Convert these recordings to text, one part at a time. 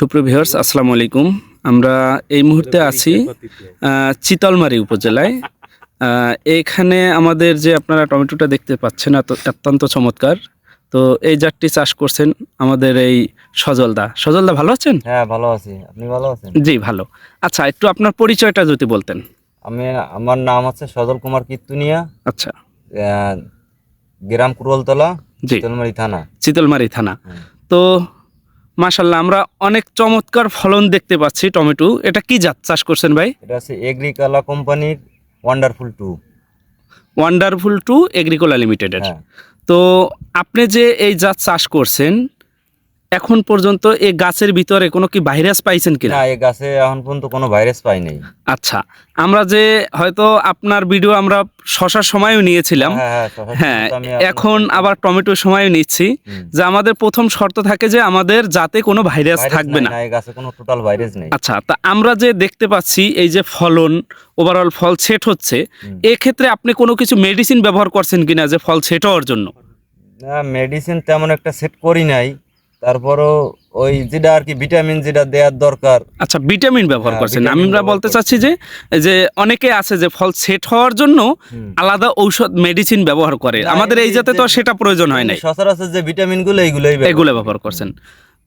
সুপ্রিয় ভিউয়ার্স আসসালামু আলাইকুম। আমরা এই মুহূর্তে আছি চিতলমারি উপজেলায়। আহ, এইখানে আমাদের যে আপনারা টমেটোটা দেখতে পাচ্ছেন অত্যন্ত চমৎকার। তো এই জাতটি চাষ করছেন আমাদের এই সজলদা। সজলদা ভালো আছেন? হ্যাঁ ভালো আছি। আপনি ভালো আছেন? জি ভালো। আচ্ছা একটু আপনার পরিচয়টা যদি বলতেন। আমি আমার নাম হচ্ছে সজল কুমার কীর্তনিয়া আচ্ছা। গ্রাম কুরলতলা জি। তেলমারি থানা। চিতলমারি থানা। তো মাশাল্লাহ আমরা অনেক চমৎকার ফলন দেখতে পাচ্ছি টমেটো। এটা কি জাত চাষ করছেন ভাই? এটা আছে এগ্রিকালা কোম্পানির wonderful two wonderful two Agricola লিমিটেডের তো আপনি যে এই জাত চাষ করছেন এখন পর্যন্ত এই গাছের ভিতরে কোনো কি ভাইরাস পাইছেন কিনা? না এই গাছে এখন পর্যন্ত কোনো ভাইরাস পাই নাই। আচ্ছা আমরা যে হয়তো আপনার ভিডিও আমরা শশার সময়ও নিয়েছিলাম। হ্যাঁ হ্যাঁ হ্যাঁ এখন আবার টমেটোর সময়ও নিচ্ছি। যে আমাদের প্রথম শর্ত থাকে যে আমাদের যাতে কোনো ভাইরাস থাকবে না। এই গাছে কোনো টোটাল ভাইরাস নেই। আচ্ছা তা আমরা যে দেখতে পাচ্ছি এই যে ফলন ওভারঅল ফল সেট হচ্ছে। এক্ষেত্রে আপনি কোনো কিছু মেডিসিন ব্যবহার করছেন কিনা যে ফল সেট হওয়ার জন্য? না মেডিসিন তেমন একটা সেট করি নাই। তারপরও ওই যেটা আর কি ভিটামিন যেটা দেওয়ার দরকার। আচ্ছা ভিটামিন ব্যবহার হ্যাঁ, করছেন। আমি আমরা বলতে চাচ্ছি যে যে অনেকে আছে যে ফল সেট হওয়ার জন্য আলাদা ঔষধ মেডিসিন ব্যবহার করে। আমাদের এই যাতে জাতে তো সেটা প্রয়োজন হয় নাই। সচরাচর যে ভিটামিনগুলো এইগুলোই এগুলো ব্যবহার করছেন।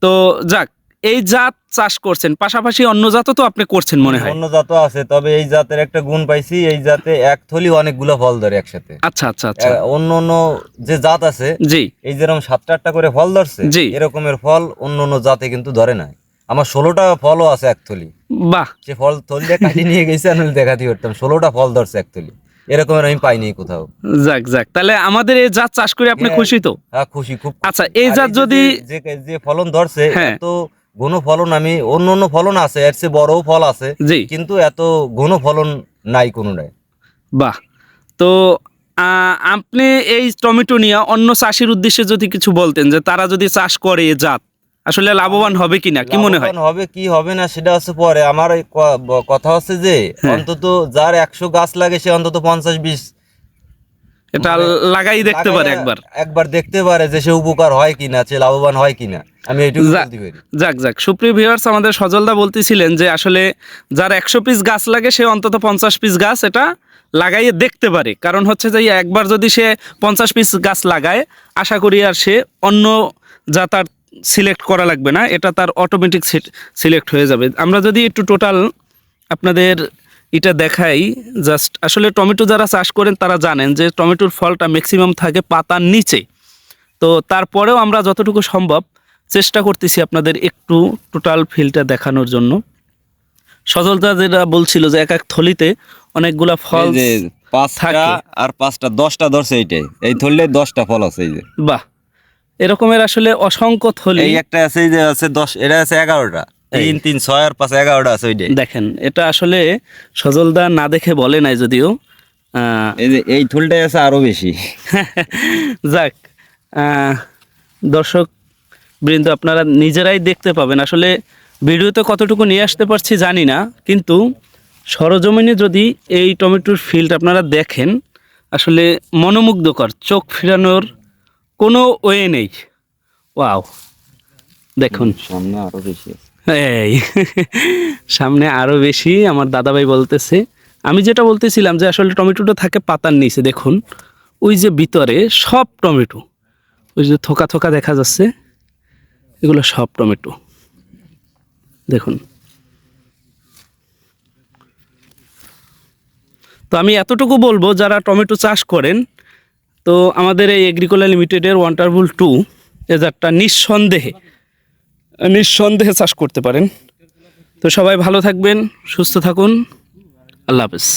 তো যাক এই জাত চাষ করছেন পাশাপাশি অন্য জাতও তো আপনি করছেন মনে হয়। অন্য জাতও আছে তবে এই জাতের একটা গুণ পাইছি এই জাতে এক থলি অনেকগুলো ফল ধরে একসাথে। আচ্ছা আচ্ছা আচ্ছা। অন্য অন্য যে জাত আছে জি। এই যেরকম সাতটা আটটা করে ফল ধরছে জি। এরকমের ফল অন্য অন্য জাতে কিন্তু ধরে নাই। আমার ষোলোটা ফলও আছে এক থলি। বাহ! সে ফল থলিটা কাটিয়ে নিয়ে গেছে আমি দেখাতে পারতাম ষোলোটা ফল ধরছে এক থলি। এরকমের আমি পাইনি কোথাও। যাক যাক তাহলে আমাদের এই জাত চাষ করে আপনি হ্যাঁ। খুশি তো? হ্যাঁ খুশি খুব আচ্ছা, এই জাত যদি- যে যে ফলন ধরছে হ্যাঁ। ঘন ফলন আমি অন্য অন্য ফলন আছে এর চেয়ে বড়ও ফল আছে জি। কিন্তু এত ঘন ফলন নাই কোনোটাই। বাহ। তো আপনি এই টমেটো নিয়ে অন্য চাষির উদ্দেশ্যে যদি কিছু বলতেন যে তারা যদি চাষ করে জাত আসলে লাভবান হবে কিনা কি মনে হয়? হবে কি হবে না সেটা হচ্ছে পরে। আমার কথা হচ্ছে যে হ্যাঁ। অন্তত যার একশো গাছ লাগে সে অন্তত পঞ্চাশ বিশ এটা লাগাই দেখতে পারে একবার। একবার দেখতে পারে যে সে উপকার হয় কিনা সে লাভবান হয় কিনা। আমি এইটুকু যা- বলতে পারি। যাক যাক। সুপ্রিয় ভিউয়ার্স আমাদের সজলদা বলতেছিলেন যে আসলে যার একশো পিস গাছ লাগে সে অন্তত পঞ্চাশ পিস গাছ এটা লাগাইয়ে দেখতে পারে। কারণ হচ্ছে যে একবার যদি সে পঞ্চাশ পিস গাছ লাগায় আশা করি আর সে অন্য যা তার সিলেক্ট করা লাগবে না এটা তার অটোমেটিক সিলেক্ট হয়ে যাবে। আমরা যদি একটু টোটাল আপনাদের এটা দেখাই জাস্ট আসলে টমেটো যারা চাষ করেন তারা জানেন যে টমেটোর ফলটা ম্যাক্সিমাম থাকে পাতার নিচে। তো তারপরেও আমরা যতটুকু সম্ভব চেষ্টা করতেছি আপনাদের একটু টোটাল ফিলটা দেখানোর জন্য। সজলতা যেটা বলছিল যে এক এক থলিতে অনেকগুলা ফল যে পাঁচটা। আর পাঁচটা দশটা ধরছে এইটাই। এই ধরলে দশটা ফল আছে এই যে। বাহ। এরকমের আসলে অসংখ্য থলি। একটা আছে এই যে আছে দশ এটা আছে এগারোটা। তিন তিন ছয় আর পাঁচ এগারোটা আছে ওইটাই। দেখেন এটা আসলে সজলদা না দেখে বলে নাই যদিও। এই যে এই থলটাই আছে আরও বেশি। যাক দর্শক বৃন্দ আপনারা নিজেরাই দেখতে পাবেন। আসলে ভিডিওতে কতটুকু নিয়ে আসতে পারছি জানি না কিন্তু সরজমিনে যদি এই টমেটোর ফিল্ড আপনারা দেখেন আসলে মনোমুগ্ধকর চোখ ফিরানোর কোনো ওয়ে নেই। ওয়াও দেখুন। সামনে আরও বেশি এই, সামনে আরও বেশি, আমার দাদাভাই বলতেছে। আমি যেটা বলতেছিলাম যে আসলে টমেটোটা থাকে পাতার নিচে, দেখুন। ওই যে ভিতরে সব টমেটো। ওই যে থোকা থোকা দেখা যাচ্ছে, এগুলো সব টমেটো। দেখুন। তো আমি এতটুকু বলব, যারা টমেটো চাষ করেন, তো আমাদের এই এগ্রিকোলা লিমিটেডের ওয়ান্টারবুল টু এ জাতটা নিঃসন্দেহে নিঃসন্দেহে চাষ করতে পারেন। তো সবাই ভালো থাকবেন সুস্থ থাকুন। আল্লাহ হাফেজ।